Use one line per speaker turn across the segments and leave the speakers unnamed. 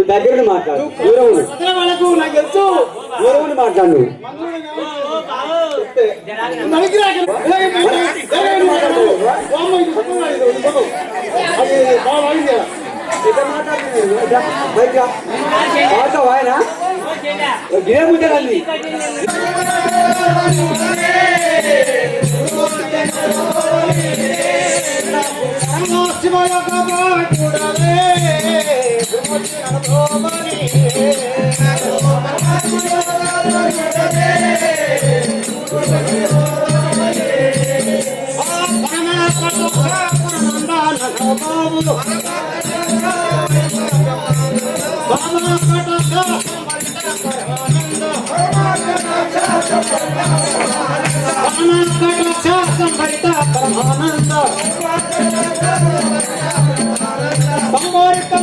నువ్వు దగ్గర మాట్లాడు. దూరం దూరం మాట్లాడు గిరే ముద్దరండి
శివయ కబాటుడలే, పరమానంద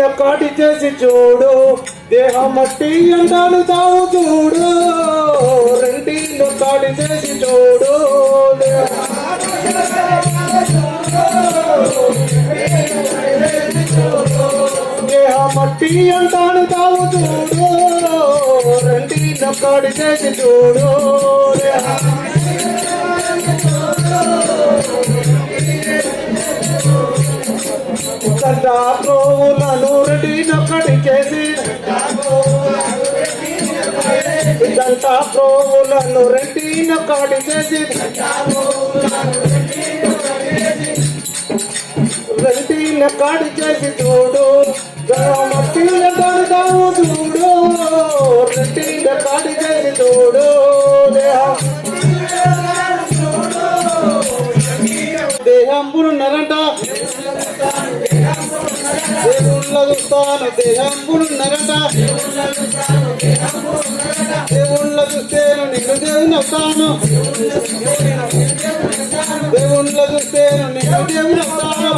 నిన్న కాటి చేసి చూడు దేహం మట్టి అంటాను తావు చూడు. రెంటి కాటి చేసి చూడు దేహం మట్టి అంటాను తావు చూడు. రెంటి కాటి చేసి చూడు. దండాకోవులను రెడ్డి నొక్కడి చేసి దంతా ప్రోవులను రెడ్డి నొక్కడి చేసి రెడ్డి నొక్కడి చేసి చూడు మట్టి దావు చూడు. రెడ్డి నొక్కడి చేసి చూడు. దేహం చూస్తాను దేహంబులు నరంట దేవుళ్ళ చూస్తేను నిన్ను దేవుని వస్తాను దేవుళ్ళ చూస్తేను నిన్ను దేవుని వస్తాను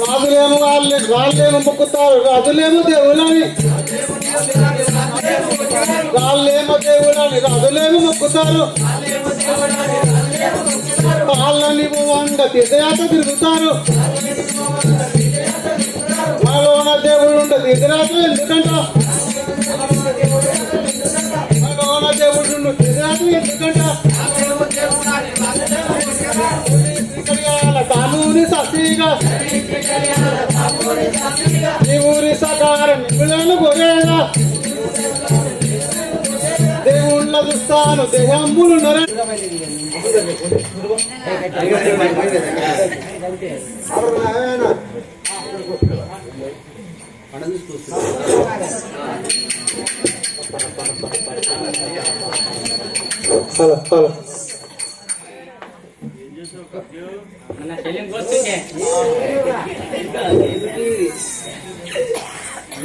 రాజులేమో వాళ్ళే వాళ్ళేమో మొక్కుతారు రాజులేమో దేవులని వాళ్ళేమో దేవులని రాజులేమో మొక్కుతారు. వాళ్ళని వంద తీర్థయాత్ర తిరుగుతారు. మనలోన దేవుడు ఉండ తీర్థయాత్ర ఎందుకంట? మనలోన దేవుడు ఉండు తీర్థయాత్ర ఎందుకంట? తానూరి సస్తిగా ఈ ఊరి సకారం మిమ్మలను గొర్రెగా దేవుళ్ళ చూస్తాను దేహంబులు నర హలో హలో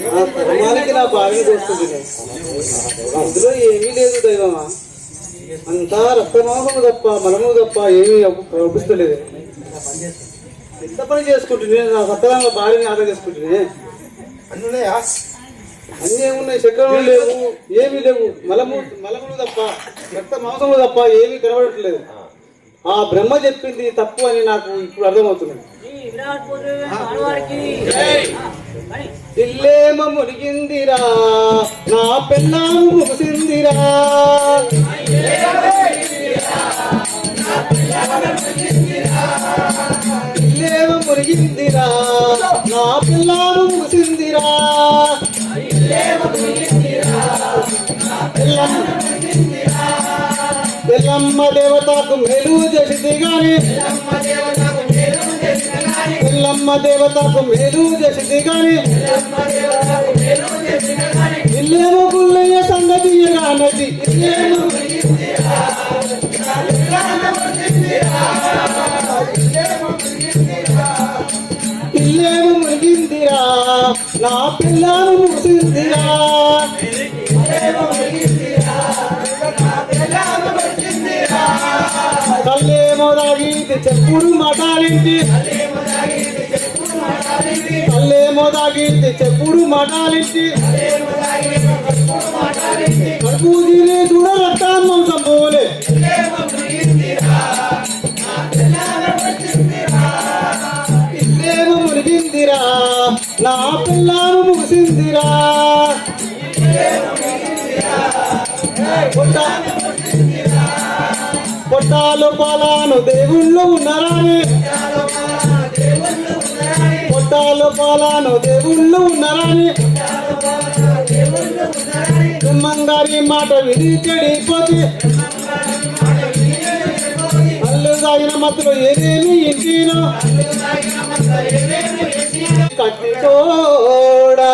ఆ ధర్మానికి నా భార్య చేస్తుంది అందులో ఏమీ లేదు దైవమా. అంతా రక్తమోహము తప్ప మనము తప్ప ఏమీ ప్రవర్తిస్తలేదు. ఎంత పని చేసుకుంటుంది? నా సత్తరంగా భార్యని ఆదా చేసుకుంటుంది. అన్నీ ఏమున్నాయి? చక్రం లేవు ఏమీ లేవు. మలము మలములు తప్ప రక్త మాంసములు తప్ప ఏమీ కనబడట్లేదు. ఆ బ్రహ్మ చెప్పింది తప్పు అని నాకు ఇప్పుడు అర్థమవుతున్నది ఇల్లేమ మునిగిందిరా నా పెళ్ళాము ముగిసిందిరా. ఇల్లేమ మునిగిందిరా నా పిల్లాము ముగిసిందిరా. ఎల్లమ్మ దేవతకు మేలు చేసింది గాని ఎల్లమ్మ దేవతకు మేలు చేసింది గాని ఇల్లేమో గుల్లయ్య సంగతి నది ఇల్లేమో ఇల్లేము మునిగిందిరా నా పిల్లను ముసిందిరా కల్లేమో చెప్పుడు మటాలింటి. కల్లేమో చెప్పుడు మటాలింటి. కడుపు తిని చూడ రక్తం మంచం ఇల్లేమో మునిగిందిరా నా పిల్లను ముగిసిందిరా పొట్టాలు పాలాను దేవుళ్ళు ఉన్నారని. పొట్టాలు పాలాను దేవుళ్ళు ఉన్నారని. తుమ్మంగారి మాట విని చెడిపోతే. అల్లు సాగిన మత్తులో ఏదేమి ఇంటినో. కట్టితోడా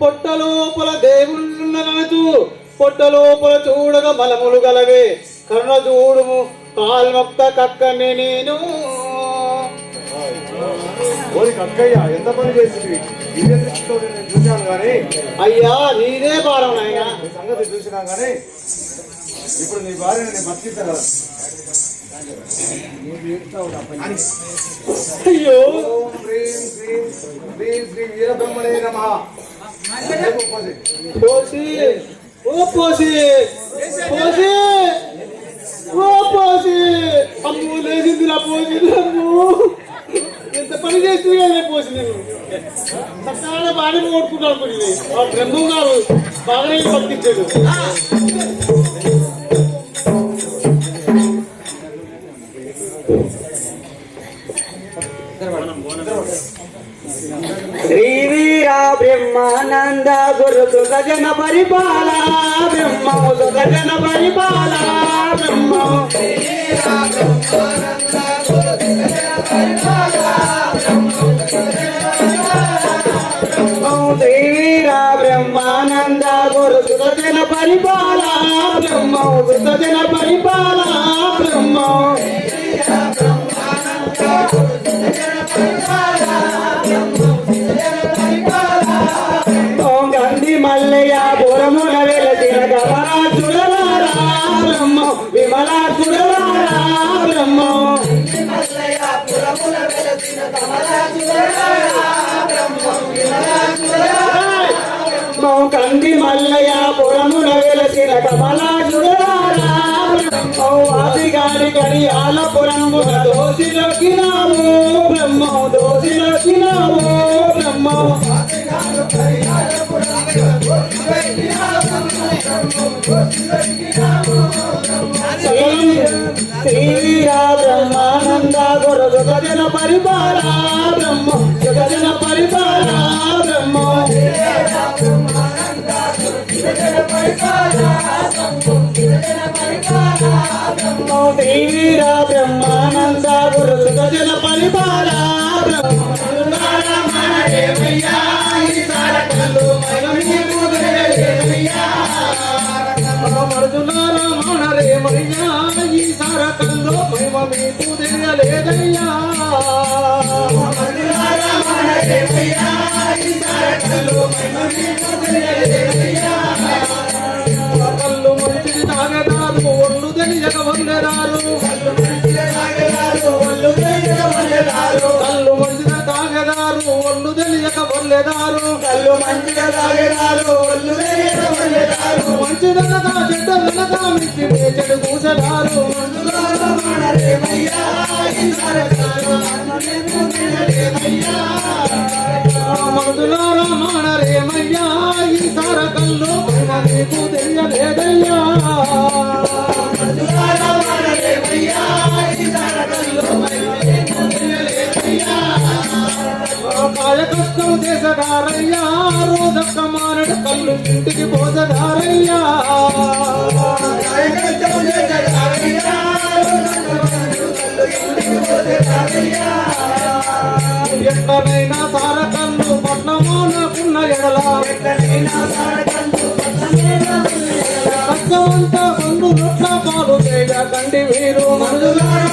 పొట్ట లోపల దేవుళ్ళనచు పొట్ట లోపల చూడగా బలములు గలవే. కరుణ చూడుము కాల్మొక్క కక్కని నేను.
ఓరి కక్కయ్య ఎంత పని చేసింది? చూశాను కానీ
అయ్యా నీదే భారం నాయనా.
సంగతి చూసినా కానీ ఇప్పుడు నీ భార్యని నేను బతికిస్తా కదా
అయ్యో.
హ్రీం శ్రీం హ్రీం శ్రీ వీరబ్రహ్మణే నమః.
ఓ పోసి పోసి ఓ పోసి అమ్ము లేచింది నా పోసి అమ్ము! ఎంత పని చేస్తుంది కదా పోసి నేను. సత్యాన బాగానే ఓడుకుంటాను కొన్ని ఆ బ్రహ్మం గారు బాగానే పట్టించాడు. బ్రహ్మానంద గురు సుగజన పరిపాల బ్రహ్మము సుగజన పరిపాల బ్రహ్మము శ్రీవీర బ్రహ్మానంద గురు సుగజన పరిపాల సుగజన వెలసిన కమలాసురవారా బ్రహ్మ వాసిగాని కడి ఆలపురమున దోసిలకినాము బ్రహ్మ బ్రహ్మ శ్రీరా బ్రహ్మానంద గురు జగజన పరిపాల బ్రహ్మ జగజన శ్రీరా బ్రహ్మానంద గురు జగజన పరిపాల ఈ సారకంలో మహిమ మీకు తెలియలేదయ్యా మంచిగా తాగదారు ఒళ్ళు తెలియక మంచిదనగా చెడ్డదనగా కూసడారు మందులారా ఈ సారకంలో మీకు తెలియలేదయ్యా కాయ కష్టం దేశగారయ్యా రోజక్క మానడు కళ్ళు ఇంటికి పోసగారయ్యా ఎక్కడైనా సారకల్లు పట్నమానకున్న ఎడల. కష్టమంతా ముందు రొట్ల పాలు చేయగా కండి మీరు మందులారా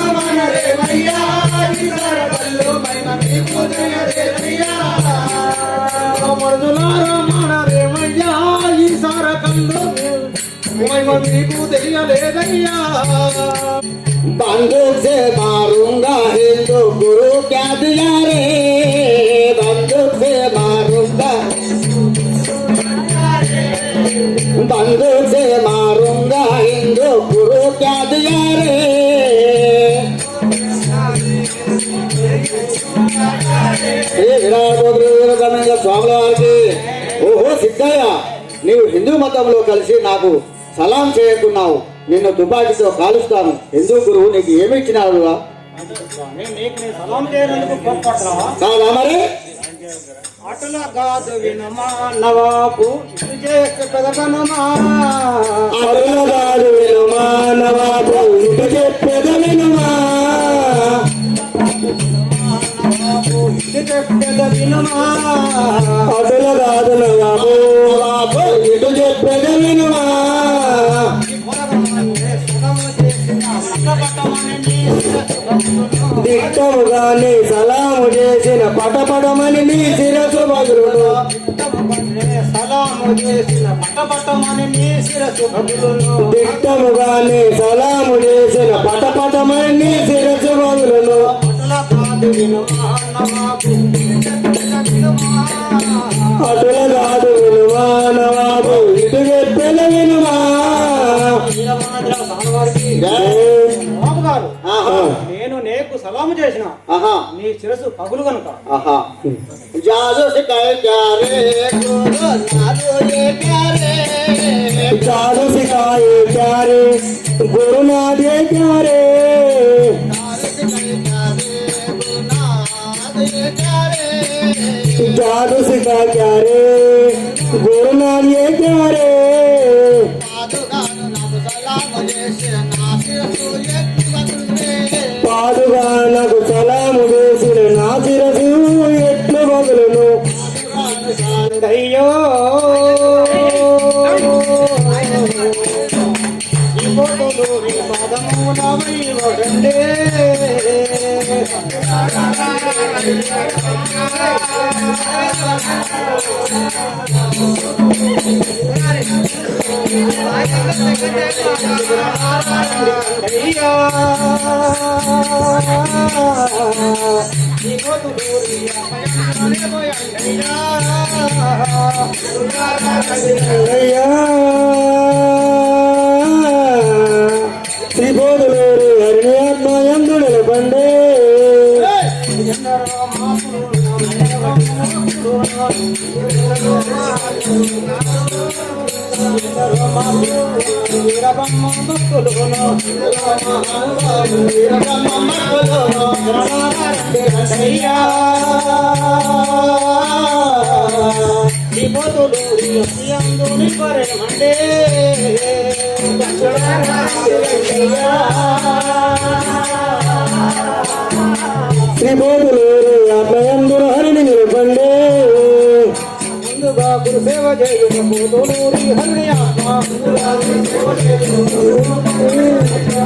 మరుదులారా మనరేమయ్యా ఈ సారకంలో మహిమ మీకు తెలియలేదయ్యా?
बंदूक से मारूंगा हिंदू गुरु क्या दिया रे बंदूक से मारूंगा మతంలో కలిసి నాకు సలాం చేయకున్నావు. నిన్ను తుపాకీతో కాలుస్తాను. హిందూ గురువు? నీకు ఏమి
గొప్పట్రా
కాదా మరి?
అటుల కాదు వినమా నవాపు ఇటు
అరుణగాడు వినుమా చెప్పెద వినుమా
నవాపు ఇటు చెప్పేద వినుమా
ఇటు చెప్పెద వినుమా దిట్టముగానే సలాము చేసిన పటపటమని నీ శిరసు బదులును
సలాము చేసిన పట్టపట్టమని నీ శిరసు కబులును
దిట్టముగానే సలాము చేసిన పటపటమని నీ శిరసు బదులును
అటుల కాదు వినుమా
నవాబు
నేను నీకు సలాము చేసిన నీ శిరసు పగులు కనుక
జాదు సికాయ ప్యారే గురు జాదు సికాయ ప్యారే जादू सिखा क्या रे गुरु नारिये क्या रे పాదుగా నాకు సలాము చేసిన నా శిరసు ఎట్లు బదులును
అయ్యో ఈ పదమునవై వడండే అయ్యా.
త్రిబోధులేరు ఆత్మ ఎందు హరిణి నిలబండే
पूरा गुरुदेव जय जगो दोनोरी हरिया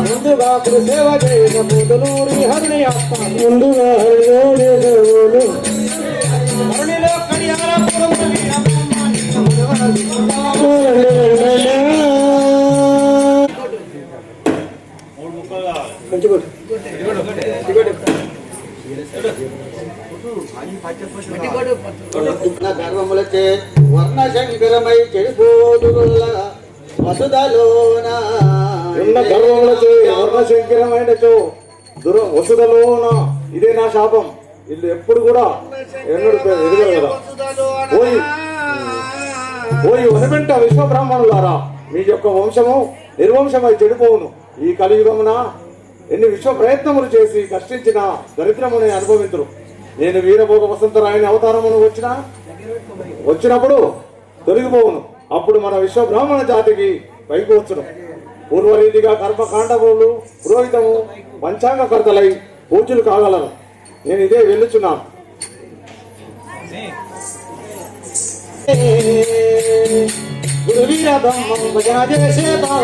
मुंदवा गुरुदेव जय जगो
दोनोरी हरिया मुंदवा
हरिया जय
जगो వర్ణ
దుర వసుదలోన. ఇదే నా శాపం. వీళ్ళు ఎప్పుడు కూడా ఎన్నడు ఎదుగరు కదా. పోయి పోయి వనబెంట విశ్వబ్రాహ్మణులారా మీ యొక్క వంశము నిర్వంశమై చెడిపోవును. ఈ కలియుగమున ఎన్ని విశ్వ ప్రయత్నములు చేసి కష్టించిన దరిద్రముని అనుభవించరు నేను వీరభోగ వసంతరాయని అవతారమును వచ్చిన వచ్చినప్పుడు తొలగిపోవును. అప్పుడు మన విశ్వ బ్రాహ్మణ జాతికి పైకి వచ్చును. పూర్వరీతిగా కర్మకాండములు పురోహితము పంచాంగకర్తలై పూజలు కాగలను నేను ఇదే వెళ్ళుచున్నాను.
గురువీర బ్రహ్మం భజన చేసే బావ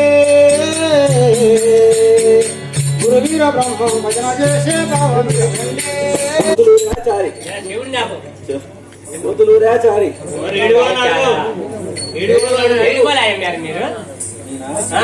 గురువీర బ్రహ్మ భజన చేసే
భావం
పొద్దులూరాచారి
మీరు? ఆ,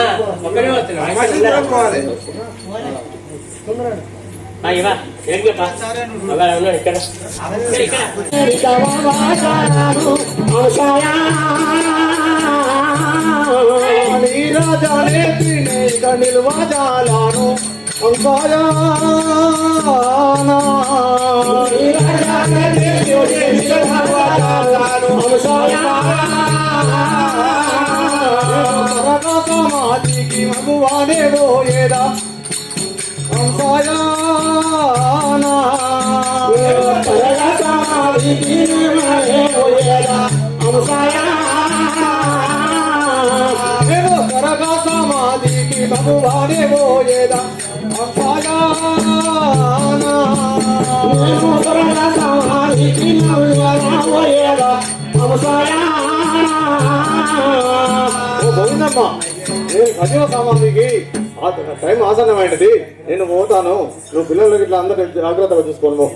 ఒక్కరే వస్తున్నారు. ఆ, ఇవ్వ. ఏం చెప్పా? అవ్వ, ఉన్నాడు ఇక్కడ. ఇక్కడ, ఇక్కడ.
నీరాజానే త్రినేక సమాధికి మగువానే పోయేదా నేను
ఆ టైం ఆసన్నమైనది నేను పోతాను. నువ్వు పిల్లలకి ఇట్లా అందరూ జాగ్రత్తగా చూసుకోను. పో.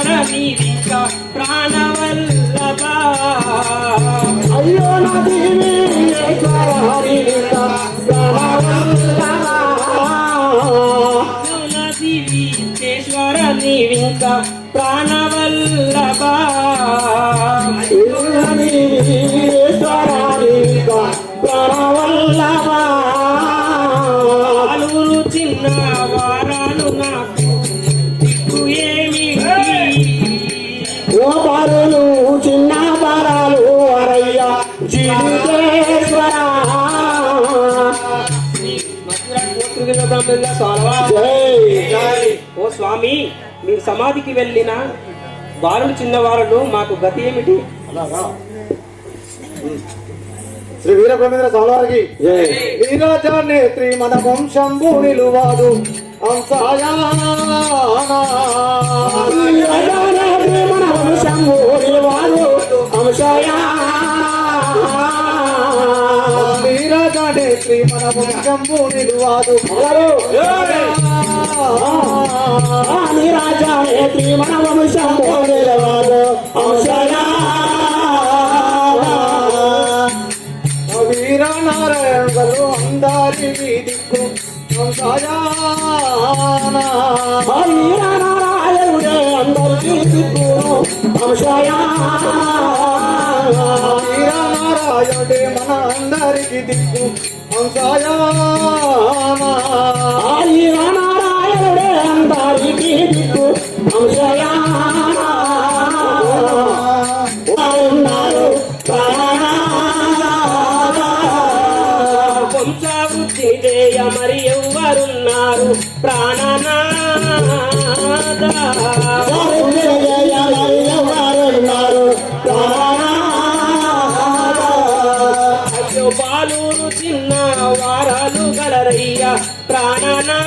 అయ్యో నా జీవితేశ్వర వీరిక ప్రాణవల్లభ
ఓ
స్వామి మీరు సమాధికి వెళ్ళిన బాలుడు చిన్నవారులు మాకు గతి ఏమిటి?
శ్రీ వీరబ్రహ్మేంద్ర స్వామి వారికి. నీరాజా నేత్రి మన వంశంబు నిలువాదు
మన వంశము నిలవాడు అంశయా
నీరాజా నేత్రి మన వంశంబు నిలువాదు.
రాజా నేత్రి మన వంశము నిలవాడు అంశయా
వీర నారాయణులు అందరి
అంశయా
నారాయణుడే మన అందరికి దిక్కు అంశాయానా
నారాయణుడే అందరికి దిక్కు.
అయ్యో చిన్న వారాలు గలరయ్య ప్రాణనా.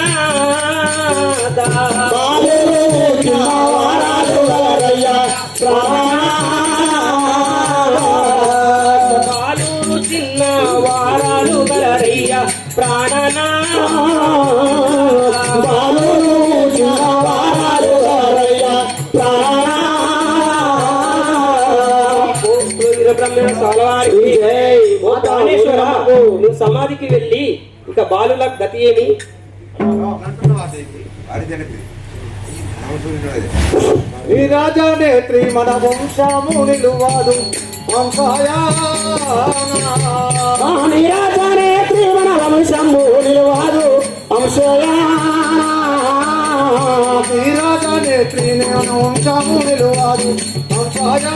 లోపలికి వెళ్ళి ఇక బాలుల గతి ఏమి?
ఈ రాజా నేత్రి మన వంశము నిలువాదు రాజా
నేత్రి మన వంశము
నిలువాదు రాజా
నేత్రి వంశము నిలువాదు వంశయా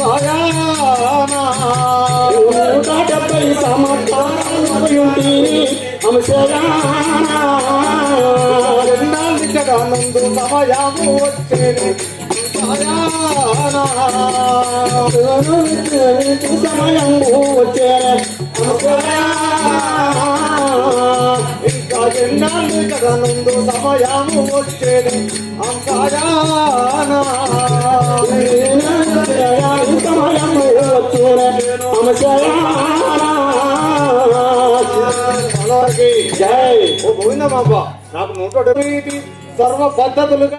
అంతాయానా ఎన్నాళ్ళికగా నందు సమయము వచ్చేది ఇంకా ఎన్నాళ్ళు కదా నుండు సమయము వచ్చేది అంతాయానా అలాగే జై ఓ నాకు నూట డెబ్బై సర్వ పద్ధతులుగా